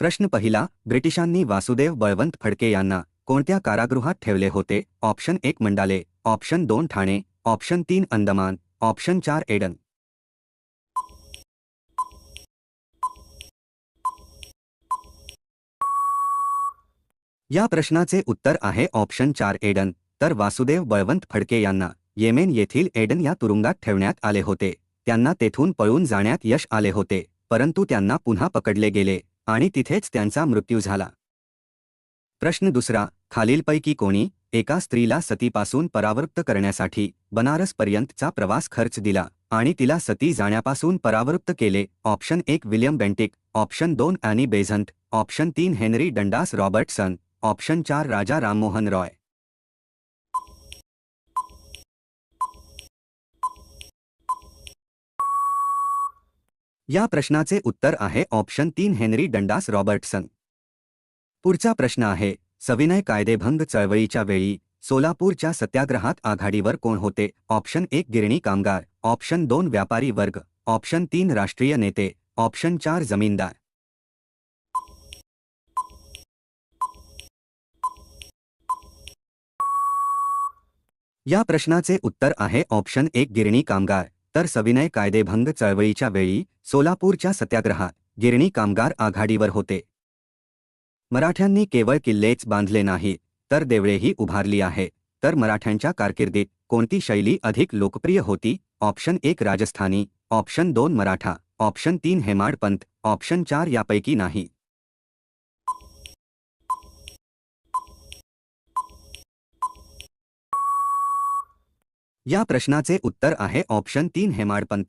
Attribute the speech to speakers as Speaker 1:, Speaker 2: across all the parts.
Speaker 1: प्रश्न पहिला ब्रिटिशांनी वासुदेव बळवंत फडके यांना कोणत्या कारागृहात ठेवले होते? ऑप्शन एक मंडाले ऑप्शन दोन ठाणे ऑप्शन तीन अंदमान ऑप्शन चार एडन. या प्रश्नाचे उत्तर आहे ऑप्शन चार एडन. तर वासुदेव बळवंत फडके यांना येमेन येथील एडन या तुरुंगात ठेवण्यात आले होते. त्यांना तेथून पळून जाण्यात यश आले होते परंतु त्यांना पुन्हा पकडले गेले. आणि तिथेच त्यांचा मृत्यू झाला. प्रश्न दुसरा खालीलपैकी कोणी एका स्त्रीला सतीपासून परावृत्त करण्यासाठी बनारसपर्यंतचा प्रवास खर्च दिला आणि तिला सती जाण्यापासून परावृत्त केले? ऑप्शन एक विलियम बेंटिक. ऑप्शन दोन ॲनी बेझंट. ऑप्शन तीन हेनरी डंडास रॉबर्टसन. ऑप्शन चार राजा राममोहन रॉय. या प्रश्नाचे उत्तर आहे ऑप्शन तीन हेनरी डंडास रॉबर्टसन. पुढचा प्रश्न आहे सविनय कायदेभंग चळवळीच्या वेळी सोलापूरच्या सत्याग्रहात आघाडीवर कोण होते? ऑप्शन एक गिरणी कामगार ऑप्शन दोन व्यापारी वर्ग ऑप्शन तीन राष्ट्रीय नेते ऑप्शन चार जमीनदार. या प्रश्नाचे उत्तर आहे ऑप्शन एक गिरणी कामगार तर सविनय कायदेभंग चळवळीच्या वेळी सोलापूरच्या सत्याग्रहात गिरणी कामगार आघाडीवर होते. मराठ्यांनी केवळ किल्लेच बांधले नाही तर देवळेही उभारली आहे. तर मराठ्यांच्या कारकिर्दीत कोणती शैली अधिक लोकप्रिय होती? ऑप्शन एक राजस्थानी, ऑप्शन दोन मराठा, ऑप्शन तीन हेमाडपंत, ऑप्शन चार यापैकी नाही. या प्रश्नाचे उत्तर आहे ऑप्शन तीन हेमाडपंत.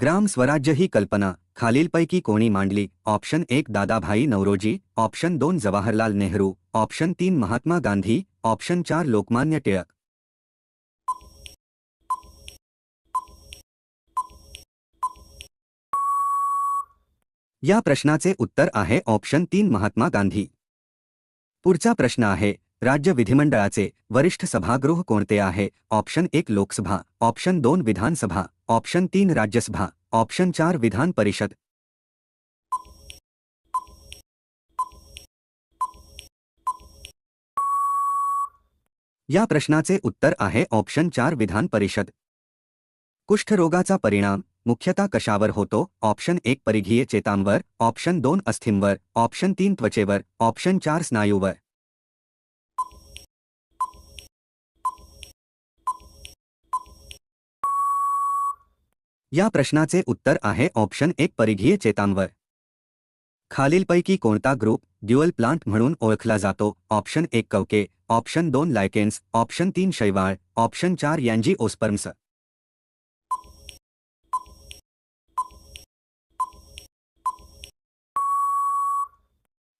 Speaker 1: ग्राम स्वराज्य ही कल्पना, खालीलपैकी कोणी मांडली? ऑप्शन एक दादाभाई नवरोजी, ऑप्शन दोन जवाहरलाल नेहरू, ऑप्शन तीन महात्मा गांधी, ऑप्शन चार लोकमान्य टिळक. या प्रश्नाचे उत्तर आहे ऑप्शन तीन महात्मा गांधी. पुढचा प्रश्न आहे राज्य विधिमंडळाचे वरिष्ठ सभागृह कोणते आहे? ऑप्शन एक लोकसभा, ऑप्शन दोन विधानसभा, ऑप्शन तीन राज्यसभा, ऑप्शन चार विधान परिषद. या प्रश्नाचे उत्तर आहे ऑप्शन चार विधान परिषद. कुष्ठरोगाचा परिणाम मुख्यतः कशावर होतो? ऑप्शन एक परिघीय चेतांवर, ऑप्शन दोन अस्थींवर, ऑप्शन तीन त्वचेवर, ऑप्शन चार स्नायूवर. या प्रश्नाचे उत्तर आहे ऑप्शन एक परिघीय चेतांवर. खालीलपैकी कोणता ग्रुप ड्युअल प्लांट म्हणून ओळखला जातो? ऑप्शन एक कवके, ऑप्शन दोन लायकेन्स, ऑप्शन तीन शैवाळ, ऑप्शन चार यांजी ओस्पर्म्स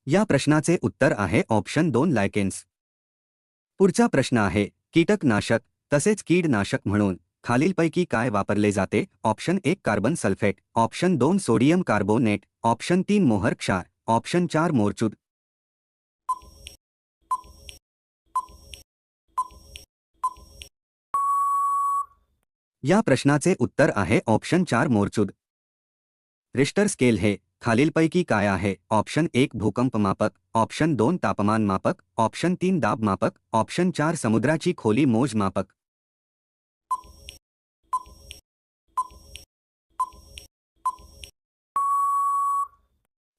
Speaker 1: या प्रश्नाचे उत्तर आहे ऑप्शन दोन लायकेन्स. पुढचा प्रश्न आहे, कीटकनाशक, तसेच कीडनाशक म्हणून. खालीलपैकी काय वापरले जाते? ऑप्शन एक कार्बन सल्फेट, ऑप्शन दोन सोडियम कार्बोनेट, ऑप्शन तीन मोहर क्षार, ऑप्शन चार मोरचूद या प्रश्नाचे उत्तर आहे ऑप्शन चार मोरचूद रिश्टर स्केल हे खालीलपैकी काय आहे? ऑप्शन एक भूकंप मापक, ऑप्शन दोन तापमान मापक, ऑप्शन तीन दाब मापक, ऑप्शन चार समुद्राची खोली मोज मापक.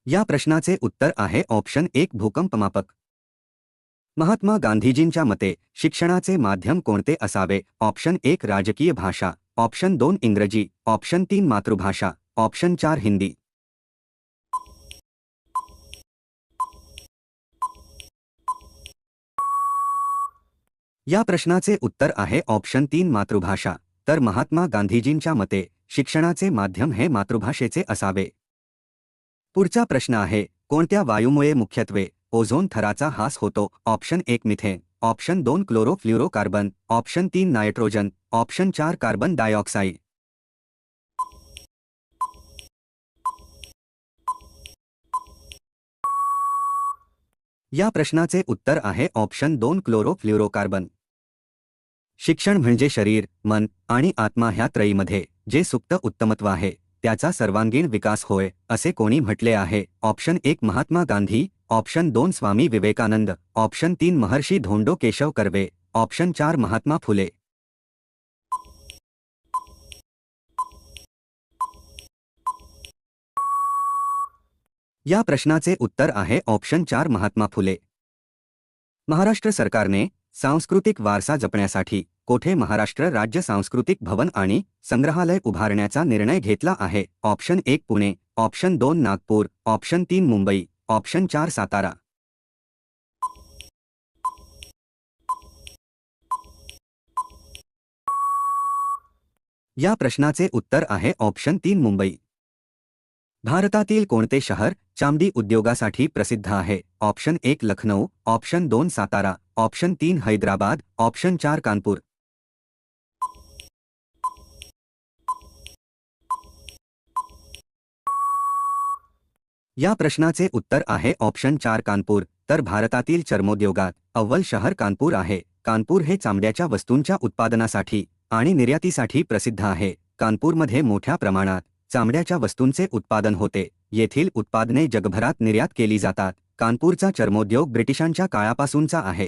Speaker 1: या प्रश्नाचे उत्तर आहे ऑप्शन एक, भूकंप मापक. महात्मा गांधीजींच्या मते, शिक्षणाचे माध्यम कोणते असावे? ऑप्शन एक, राजकीय भाषा. ऑप्शन दोन, इंग्रजी. ऑप्शन तीन, मातृभाषा. ऑप्शन चार, हिंदी. या प्रश्नाचे उत्तर आहे ऑप्शन तीन, मातृभाषा. तर महात्मा गांधीजींच्या मते, शिक्षणाचे माध्यम हे मातृभाषेचे असावे. पुढचा प्रश्न आहे कोणत्या वायूमुळे मुख्यत्वे ओझोन थराचा हास होतो? ऑप्शन एक मिथेन ऑप्शन दोन क्लोरोफ्ल्युरोकार्बन ऑप्शन तीन नायट्रोजन ऑप्शन चार कार्बन डायऑक्साईड. या प्रश्नाचे उत्तर आहे ऑप्शन दोन क्लोरोफ्ल्युरोकार्बन शिक्षण म्हणजे शरीर मन आणि आत्मा ह्या त्रयीमध्ये जे सुप्त उत्तमत्व आहे. त्याचा सर्वांगीण विकास होय असे कोणी म्हटले आहे. ऑप्शन एक महात्मा गांधी ऑप्शन दोन स्वामी विवेकानंद ऑप्शन तीन महर्षी धोंडो केशव कर्वे ऑप्शन चार महात्मा फुले. या प्रश्नाचे उत्तर आहे ऑप्शन चार महात्मा फुले. महाराष्ट्र सरकारने सांस्कृतिक वारसा जपण्यासाठी कोठे महाराष्ट्र राज्य सांस्कृतिक भवन आणि संग्रहालय उभारण्याचा निर्णय घेतला आहे. ऑप्शन एक पुणे, ऑप्शन दोन नागपूर, ऑप्शन तीन मुंबई, ऑप्शन चार सातारा. या प्रश्नाचे उत्तर आहे ऑप्शन तीन मुंबई. भारतातील कोणते शहर चामडी उद्योगासाठी प्रसिद्ध आहे? ऑप्शन एक लखनौ ऑप्शन दोन सातारा, ऑप्शन तीन हैदराबाद, ऑप्शन चार कानपूर. या प्रश्नाचे उत्तर आहे ऑप्शन चार कानपूर. तर भारतातील चर्मोद्योगात अव्वल शहर कानपूर आहे. कानपूर हे चामड्याच्या वस्तूंच्या उत्पादनासाठी आणि निर्यातीसाठी प्रसिद्ध आहे. कानपूरमध्ये मोठ्या प्रमाणात चामड्याच्या वस्तूंचे उत्पादन होते. येथील उत्पादने जगभरात निर्यात केली जातात. कानपूरचा चर्मोद्योग ब्रिटिशांच्या काळापासूनचा आहे.